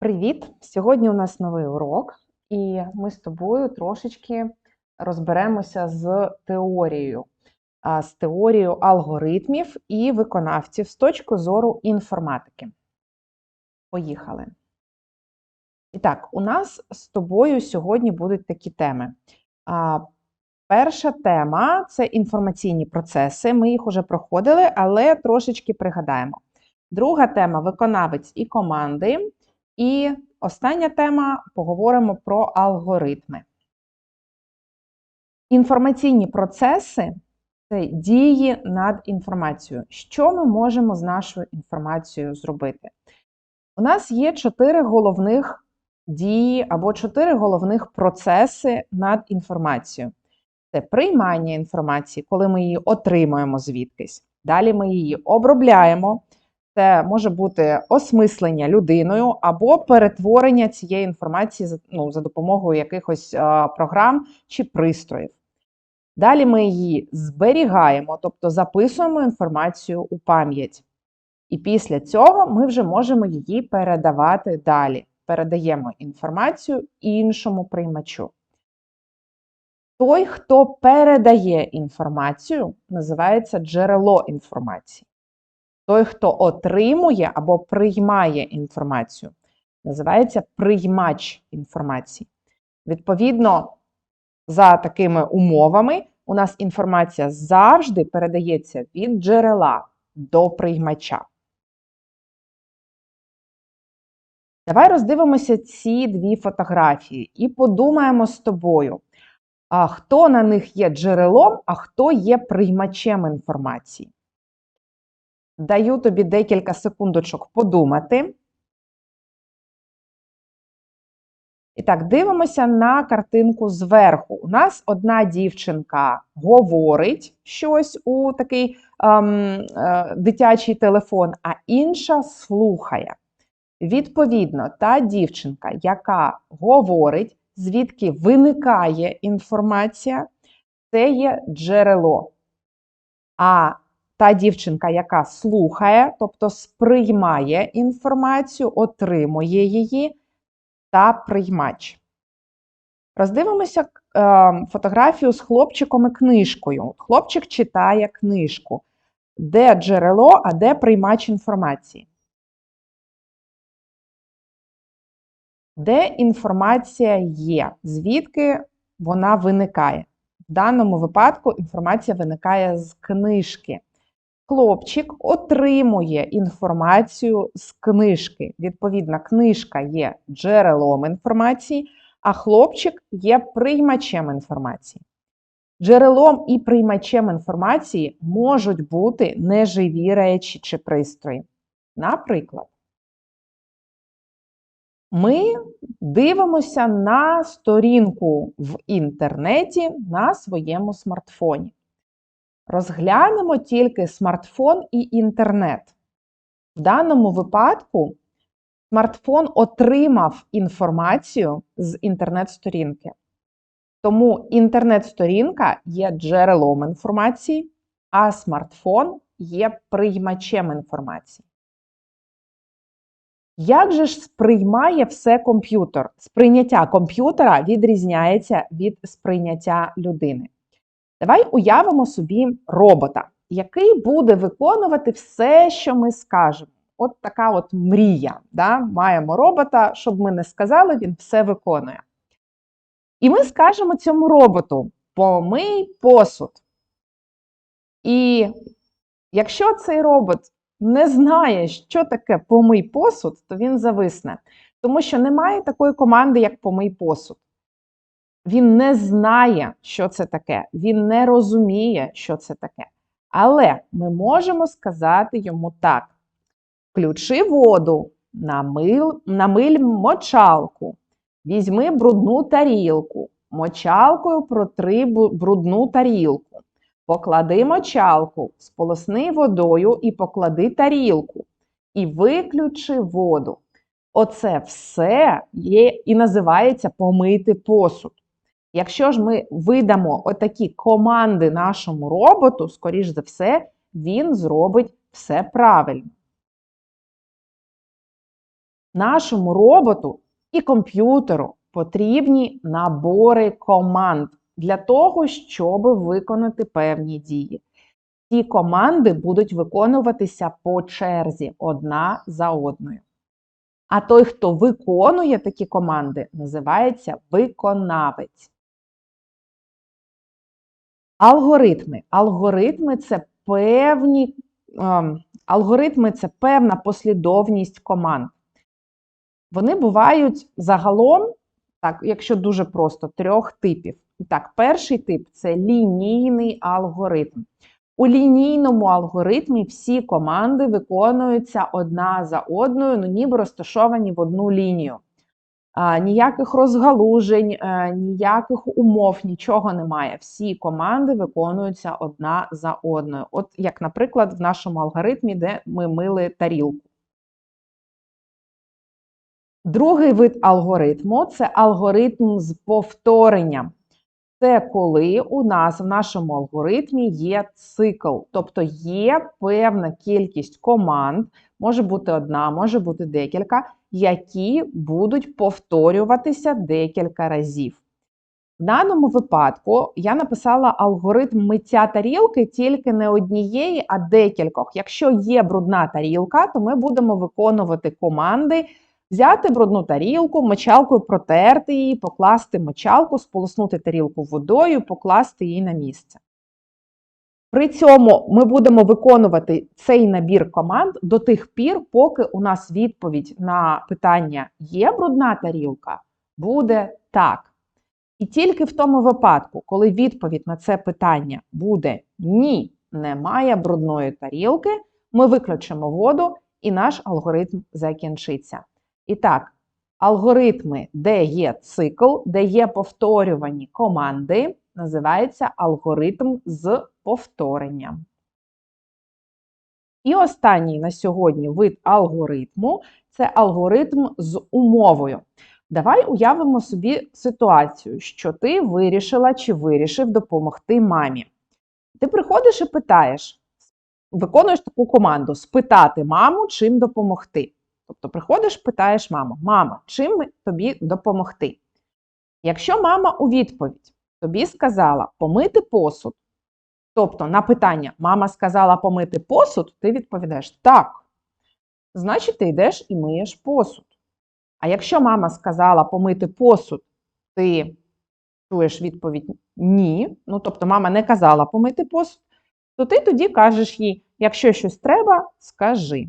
Привіт! Сьогодні у нас новий урок, і ми з тобою трошечки розберемося з теорією, з теорією алгоритмів і виконавців з точки зору інформатики. Поїхали. І так, у нас з тобою сьогодні будуть такі теми. Перша тема це інформаційні процеси. Ми їх уже проходили, але трошечки пригадаємо. Друга тема виконавець і команди. І остання тема поговоримо про алгоритми. Інформаційні процеси це дії над інформацією. Що ми можемо з нашою інформацією зробити? У нас є чотири головних дії або чотири головних процеси над інформацією. Це приймання інформації, коли ми її отримуємо звідкись. Далі ми її обробляємо. Це може бути осмислення людиною або перетворення цієї інформації ну, за допомогою якихось а, програм чи пристроїв. Далі ми її зберігаємо, тобто записуємо інформацію у пам'ять. І після цього ми вже можемо її передавати далі. Передаємо інформацію іншому приймачу. Той, хто передає інформацію, називається джерело інформації. Той, хто отримує або приймає інформацію, називається приймач інформації. Відповідно, за такими умовами, у нас інформація завжди передається від джерела до приймача. Давай роздивимося ці дві фотографії і подумаємо з тобою, хто на них є джерелом, а хто є приймачем інформації. Даю тобі декілька секундочок подумати. І так, дивимося на картинку зверху. У нас одна дівчинка говорить щось у такий ем, е, дитячий телефон, а інша слухає. Відповідно, та дівчинка, яка говорить, звідки виникає інформація, це є джерело. А та дівчинка, яка слухає, тобто сприймає інформацію, отримує її та приймач. Роздивимося е, фотографію з хлопчиком і книжкою. Хлопчик читає книжку. Де джерело, а де приймач інформації? Де інформація є? Звідки вона виникає? В даному випадку інформація виникає з книжки хлопчик отримує інформацію з книжки. Відповідно, книжка є джерелом інформації, а хлопчик є приймачем інформації. Джерелом і приймачем інформації можуть бути неживі речі чи пристрої. Наприклад, ми дивимося на сторінку в інтернеті на своєму смартфоні. Розглянемо тільки смартфон і інтернет. В даному випадку смартфон отримав інформацію з інтернет-сторінки. Тому інтернет-сторінка є джерелом інформації, а смартфон є приймачем інформації. Як же ж сприймає все комп'ютер? Сприйняття комп'ютера відрізняється від сприйняття людини. Давай уявимо собі робота, який буде виконувати все, що ми скажемо. От така от мрія. Да? Маємо робота, щоб ми не сказали, він все виконує. І ми скажемо цьому роботу: помий посуд. І якщо цей робот не знає, що таке помий посуд, то він зависне. Тому що немає такої команди, як помий посуд. Він не знає, що це таке, він не розуміє, що це таке. Але ми можемо сказати йому так: включи воду, намил, намиль мочалку, візьми брудну тарілку, мочалкою протри брудну тарілку, поклади мочалку, сполосни водою і поклади тарілку, і виключи воду. Оце все є і називається помити посуд. Якщо ж ми видамо отакі команди нашому роботу, скоріш за все, він зробить все правильно. Нашому роботу і комп'ютеру потрібні набори команд для того, щоб виконати певні дії. Ці команди будуть виконуватися по черзі одна за одною. А той, хто виконує такі команди, називається виконавець. Алгоритми. Алгоритми це певні ем, алгоритми це певна послідовність команд. Вони бувають загалом, так, якщо дуже просто, трьох типів. І так, перший тип це лінійний алгоритм. У лінійному алгоритмі всі команди виконуються одна за одною, ну ніби розташовані в одну лінію. Ніяких розгалужень, е, ніяких умов, нічого немає. Всі команди виконуються одна за одною. От як, наприклад, в нашому алгоритмі, де ми мили тарілку. Другий вид алгоритму це алгоритм з повторенням. Це коли у нас в нашому алгоритмі є цикл, тобто є певна кількість команд, може бути одна, може бути декілька, які будуть повторюватися декілька разів. В даному випадку я написала алгоритм миття тарілки тільки не однієї, а декількох. Якщо є брудна тарілка, то ми будемо виконувати команди. Взяти брудну тарілку, мочалкою протерти її, покласти мочалку, сполоснути тарілку водою, покласти її на місце. При цьому ми будемо виконувати цей набір команд до тих пір, поки у нас відповідь на питання є брудна тарілка, буде так. І тільки в тому випадку, коли відповідь на це питання буде ні, немає брудної тарілки, ми виключимо воду і наш алгоритм закінчиться. І так, алгоритми, де є цикл, де є повторювані команди, називається алгоритм з повторенням. І останній на сьогодні вид алгоритму це алгоритм з умовою. Давай уявимо собі ситуацію, що ти вирішила чи вирішив допомогти мамі. Ти приходиш і питаєш, виконуєш таку команду спитати маму, чим допомогти. Тобто приходиш, питаєш маму, мама, чим тобі допомогти? Якщо мама у відповідь тобі сказала помити посуд, тобто на питання мама сказала помити посуд, ти відповідаєш так. Значить, ти йдеш і миєш посуд. А якщо мама сказала помити посуд, ти чуєш відповідь ні, ну тобто мама не казала помити посуд, то ти тоді кажеш їй, якщо щось треба, скажи.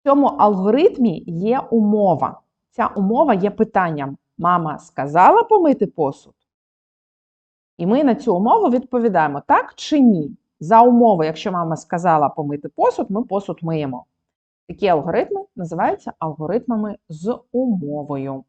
В цьому алгоритмі є умова. Ця умова є питанням. Мама сказала помити посуд? І ми на цю умову відповідаємо так чи ні. За умови, якщо мама сказала помити посуд, ми посуд миємо. Такі алгоритми називаються алгоритмами з умовою.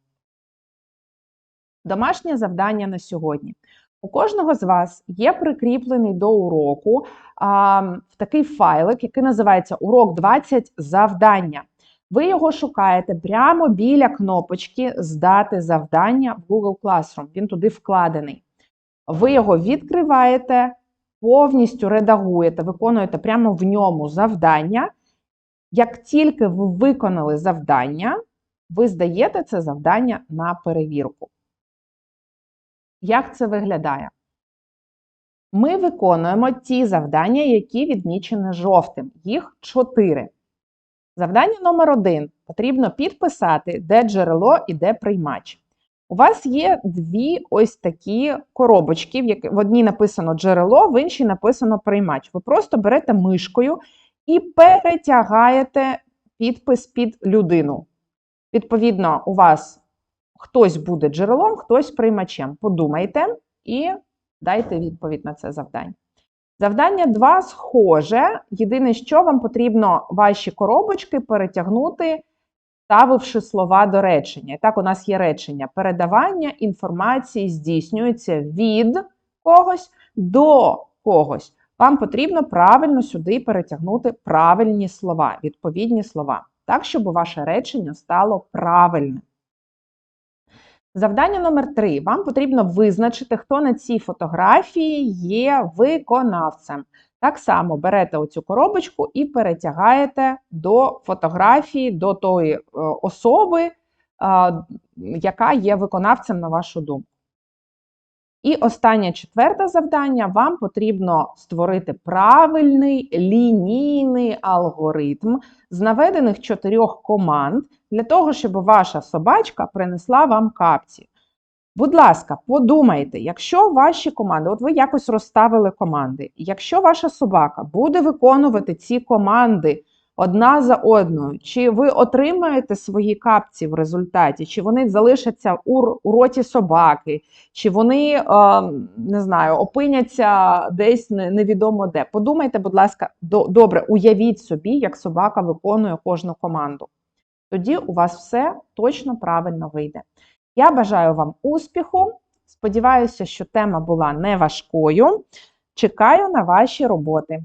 Домашнє завдання на сьогодні. У кожного з вас є прикріплений до уроку а, такий файлик, який називається Урок 20 завдання. Ви його шукаєте прямо біля кнопочки Здати завдання в Google Classroom. Він туди вкладений. Ви його відкриваєте, повністю редагуєте, виконуєте прямо в ньому завдання. Як тільки ви виконали завдання, ви здаєте це завдання на перевірку. Як це виглядає? Ми виконуємо ті завдання, які відмічені жовтим. Їх чотири. Завдання номер один. Потрібно підписати, де джерело і де приймач. У вас є дві ось такі коробочки, в одній написано джерело, в іншій написано приймач. Ви просто берете мишкою і перетягаєте підпис під людину. Відповідно, у вас Хтось буде джерелом, хтось приймачем. Подумайте і дайте відповідь на це завдання. Завдання 2 схоже. Єдине, що вам потрібно ваші коробочки перетягнути, ставивши слова до речення. І так, у нас є речення. Передавання інформації здійснюється від когось до когось. Вам потрібно правильно сюди перетягнути правильні слова, відповідні слова, так, щоб ваше речення стало правильним. Завдання номер три. Вам потрібно визначити, хто на цій фотографії є виконавцем. Так само берете оцю коробочку і перетягаєте до фотографії, до тої е, особи, яка є виконавцем на вашу думку. І останнє четверте завдання: вам потрібно створити правильний лінійний алгоритм з наведених чотирьох команд для того, щоб ваша собачка принесла вам капці. Будь ласка, подумайте, якщо ваші команди, от ви якось розставили команди, якщо ваша собака буде виконувати ці команди одна за одною, чи ви отримаєте свої капці в результаті, чи вони залишаться у, роті собаки, чи вони, е, не знаю, опиняться десь невідомо де. Подумайте, будь ласка, до- добре, уявіть собі, як собака виконує кожну команду. Тоді у вас все точно правильно вийде. Я бажаю вам успіху. Сподіваюся, що тема була не важкою. Чекаю на ваші роботи.